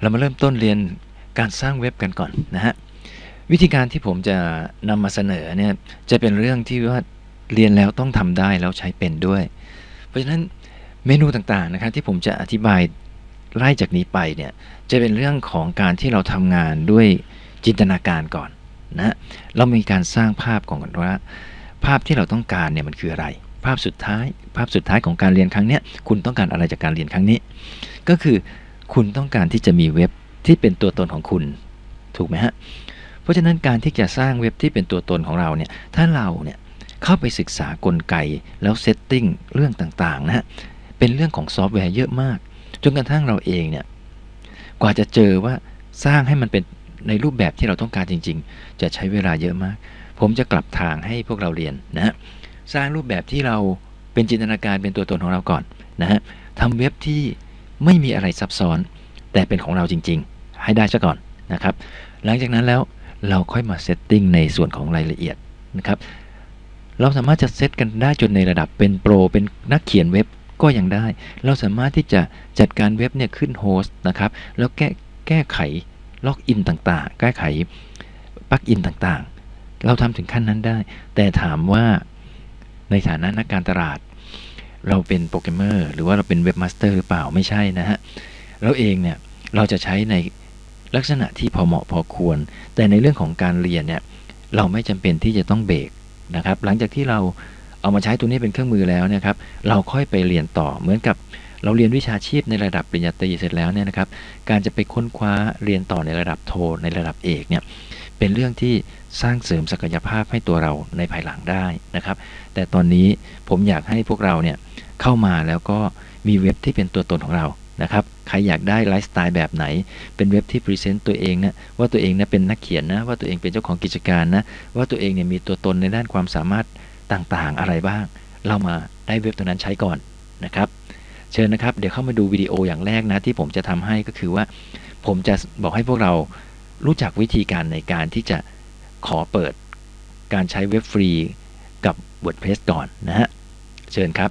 เรามาเริ่มต้นเรียนการสร้างเว็บกันก่อนนะฮะวิธีการที่ผมจะนำมาเสนอเนี่ยจะเป็นเรื่องที่ว่าเรียนแล้วต้องทำได้แล้วใช้เป็นด้วย เพราะฉะนั้นเมนูต่างๆนะครับที่ผมจะอธิบายไล่จากนี้ไปเนี่ยจะเป็นเรื่องของการที่เราทำงานด้วยจินตนาการก่อนนะเรามีการสร้างภาพก่อนว่า ภาพที่เราต้องการเนี่ยมันคืออะไร ภาพสุดท้าย ภาพสุดท้ายของการเรียนครั้งนี้คุณต้องการอะไรจากการเรียนครั้งนี้ ก็คือ คุณต้องการที่จะมีเว็บที่เป็นตัวตนของคุณ ถูกไหมฮะ เพราะฉะนั้นการที่จะสร้างเว็บที่เป็นตัวตนของเราเนี่ย ถ้าเราเนี่ยเข้าไปศึกษากลไกแล้วเซตติ้งเรื่องต่างๆนะฮะ เป็นเรื่องของซอฟต์แวร์เยอะมาก จนกระทั่งเราเองเนี่ย กว่าจะเจอว่าสร้างให้มันเป็นในรูปแบบที่เราต้องการจริง ๆ จะใช้เวลาเยอะมาก ผมจะกลับทางให้พวกเราเรียนนะฮะ สร้างรูปแบบที่เราเป็นจินตนาการเป็นตัวตนของเราก่อนนะฮะทำเว็บที่ ไม่มีอะไรซับซ้อน แต่เป็นของเราจริง ๆ ให้ได้ซะก่อนนะครับ หลังจากนั้นแล้วเราค่อยมาเซตติ้งในส่วนของรายละเอียดนะครับเราสามารถจะเซตกันได้จนในระดับเป็นโปรเป็นนักเขียนเว็บก็ยังได้ เราสามารถที่จะจัดการเว็บเนี่ยขึ้นโฮสต์นะครับแล้วแก้แก้ไขล็อกอินต่างๆ แก้ไขปลั๊กอินต่างๆ เราทำถึงขั้นนั้นได้ แต่ถามว่าในฐานะนักการตลาด เราเป็นโปรแกรมเมอร์หรือว่าเราเป็นเว็บมาสเตอร์หรือเปล่าไม่ใช่นะฮะ เราเองเนี่ยเราจะใช้ในลักษณะที่พอเหมาะพอควร แต่ในเรื่องของการเรียนเนี่ยเราไม่จำเป็นที่จะต้องเบรกนะครับ หลังจากที่เราเอามาใช้ตัวนี้เป็นเครื่องมือแล้วเนะครับ เราค่อยไปเรียนต่อเหมือนกับเราเรียนวิชาชีพในระดับปริญญาตรีเสร็จแล้วเนี่ยนะครับ การจะไปค้นคว้าเรียนต่อในระดับโทในระดับเอกเนี่ยเป็นเรื่องที่สร้างเสริมศักยภาพให้ตัวเราในภายหลังได้นะครับ แต่ตอนนี้ผมอยากให้พวกเราเนี่ย เข้ามาแล้วก็มีเว็บที่เป็นตัวตนของเรานะครับใครอยากได้ไลฟ์สไตล์แบบไหน เป็นเว็บที่พรีเซนต์ตัวเองนะว่าตัวเองนะเป็นนักเขียนนะว่าตัวเองเป็นเจ้าของกิจการนะว่าตัวเองเนี่ยมีตัวตนในด้านความสามารถต่างๆอะไรบ้าง เรามาได้เว็บตัวนั้นใช้ก่อนนะครับเชิญนะครับ เดี๋ยวเข้ามาดูวิดีโออย่างแรกนะที่ผมจะทำให้ก็คือว่า ผมจะบอกให้พวกเรารู้จักวิธีการในการที่จะขอเปิดการใช้เว็บฟรีกับ WordPress ก่อนนะฮะเชิญครับ